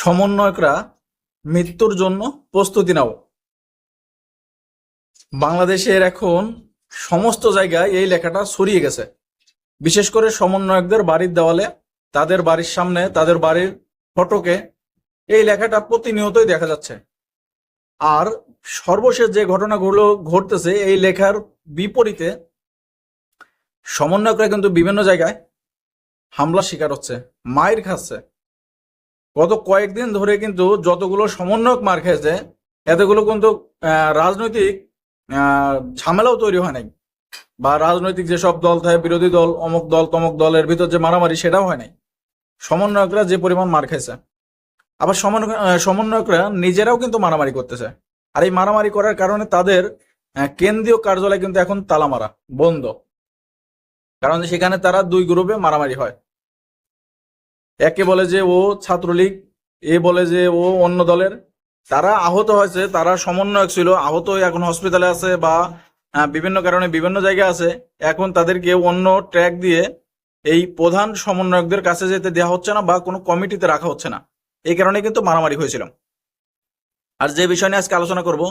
সমন্বয়করা মৃত্যুর জন্য প্রস্তুতি নাও। বাংলাদেশের এখন সমস্ত জায়গায় এই লেখাটা ছড়িয়ে গেছে। বিশেষ করে সমন্বয়কদের বাড়ির দেওয়ালে, তাদের বাড়ির সামনে, তাদের বাড়ির ফটকে এই লেখাটা প্রতিনিয়তই দেখা যাচ্ছে। আর সর্বশেষ যে ঘটনাগুলো ঘটতেছে, এই লেখার বিপরীতে সমন্বয়করা কিন্তু বিভিন্ন জায়গায় হামলা শিকার হচ্ছে মায়ের খাচ্ছে। গত কয়েকদিন ধরে কিন্তু যতগুলো সমন্বয়ক মার খেয়েছে, এতগুলো কিন্তু রাজনৈতিক ঝামেলাও তৈরি হয় নাই। বা রাজনৈতিক যেসব দল থাকে, বিরোধী দল, অমুক দল, তমক দলের ভিতর যে মারামারি সেটাও হয় নাই। সমন্বয়করা যে পরিমাণ মার খেয়েছে। আবার সমন্বয়করা নিজেরাও কিন্তু মারামারি করতেছে। আর এই মারামারি করার কারণে তাদের কেন্দ্রীয় কার্যালয় কিন্তু এখন তালা মারা বন্ধ। কারণ সেখানে তারা দুই গ্রুপে মারামারি হয়। একে বলে যে ও ছাত্রলীগ, এ বলে যে ও অন্য দলের। তারা আহত হয়েছে, তারা সমন্বয়ক ছিল আহত এখন হসপিটালে আছে বা বিভিন্ন কারণে বিভিন্ন জায়গায় আছে। এখন তাদেরকে অন্য ট্র্যাক দিয়ে এই প্রধান সমন্বয়কদের কাছে যেতে দেওয়া হচ্ছে না বা কোনো কমিটিতে রাখা হচ্ছে না। এই কারণে কিন্তু মারামারি হয়েছিল। আর যে বিষয় নিয়ে আজকে আলোচনা করব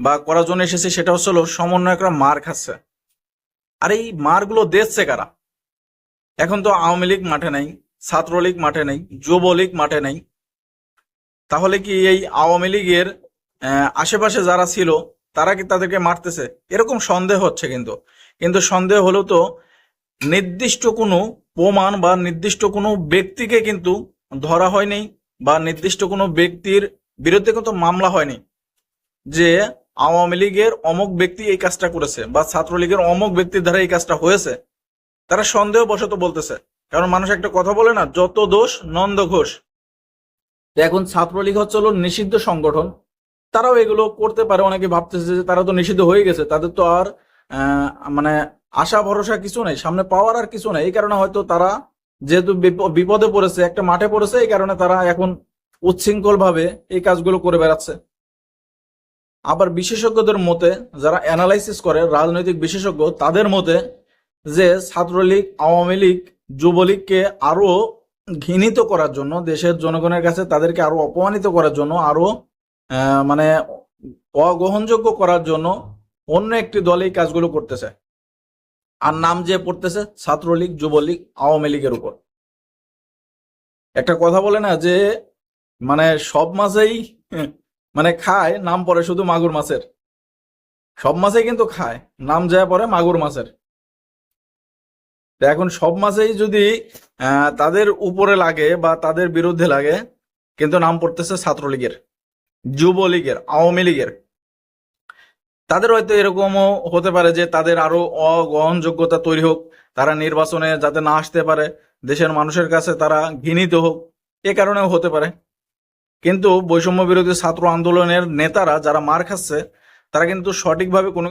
বা করার জন্য এসেছি সেটা হচ্ছে হলো সমন্বয়করা মার খাচ্ছে। আর এই মারগুলো দিচ্ছে কারা? এখন তো আওয়ামী লীগ মাঠে নাই ছাত্রলীগ মাঠে নেই, যুবলীগ মাঠে নেই। তাহলে কি এই আওয়ামী লীগের আশেপাশে যারা ছিল, তারা কি তাদেরকে মারতেছে? এরকম সন্দেহ হচ্ছে কিন্তু। কিন্তু সন্দেহ হলেও তো, নির্দিষ্ট কোনো প্রমাণ বা নির্দিষ্ট কোনো ব্যক্তিকে কিন্তু ধরা হয়নি বা নির্দিষ্ট কোনো ব্যক্তির বিরুদ্ধে কিন্তু মামলা হয়নি যে আওয়ামী লীগের অমুক ব্যক্তি এই কাজটা করেছে বা ছাত্রলীগের অমুক ব্যক্তির দ্বারা এই কাজটা হয়েছে। তারা সন্দেহ বশত বলতেছে। কারণ মানুষ একটা কথা বলে না, যত দোষ নন্দ ঘোষ। এখন ছাত্রলীগ হচ্ছে হলো নিষিদ্ধ সংগঠন। তারাও এগুলো করতে পারে, অনেকে ভাবতেছে যে তারা তো নিষিদ্ধ হয়ে গেছে, তাদের তো আর মানে আশা, ভরসা কিছু নেই, সামনে পাওয়ার আর কিছু নেই। এই কারণে হয়তো তারা যেহেতু বিপ- বিপদে পড়েছে, একটা মাঠে পড়েছে, এই কারণে তারা এখন উচ্ছৃঙ্খল ভাবে এই কাজগুলো করে বেড়াচ্ছে। আবার বিশেষজ্ঞদের মতে, যারা অ্যানালাইসিস করে, রাজনৈতিক বিশেষজ্ঞ, তাদের মতে যে ছাত্রলীগ, আওয়ামী লীগ যুবলীগকে আরও ঘৃণিত করার জন্য, দেশের জনগণের কাছে তাদেরকে আরও অপমানিত করার জন্য, আরও মানে অগ্রহণযোগ্য করার জন্য অন্য একটি দল এই কাজগুলো করতেছে। আর নাম যে পড়তেছে, ছাত্রলীগ, যুবলীগ, আওয়ামী লীগের উপর। একটা কথা বলে না যে মানে সব মাছেই মানে খায়, নাম পড়ে শুধু মাগুর মাছের। সব মাছেই কিন্তু খায়, নাম যায় পরে মাগুর মাছের। তো এখন সব মাছেই যদি তাদের উপরে লাগে বা তাদের বিরুদ্ধে লাগে, কিন্তু নাম পড়তেছে ছাত্রলীগের, যুবলীগের, আওয়ামী লীগের। তাদের হয়তো এরকমও হতে পারে যে তাদের আরও অগ্রহণযোগ্যতা তৈরি হোক, তারা নির্বাচনে যাতে না আসতে পারে, দেশের মানুষের কাছে তারা ঘৃণিত হোক, এ কারণেও হতে পারে। কিন্তু বৈষম্য বিরোধী ছাত্র আন্দোলনের নেতারা যারা মার খাচ্ছে, তারা কিন্তু সঠিকভাবে কোনো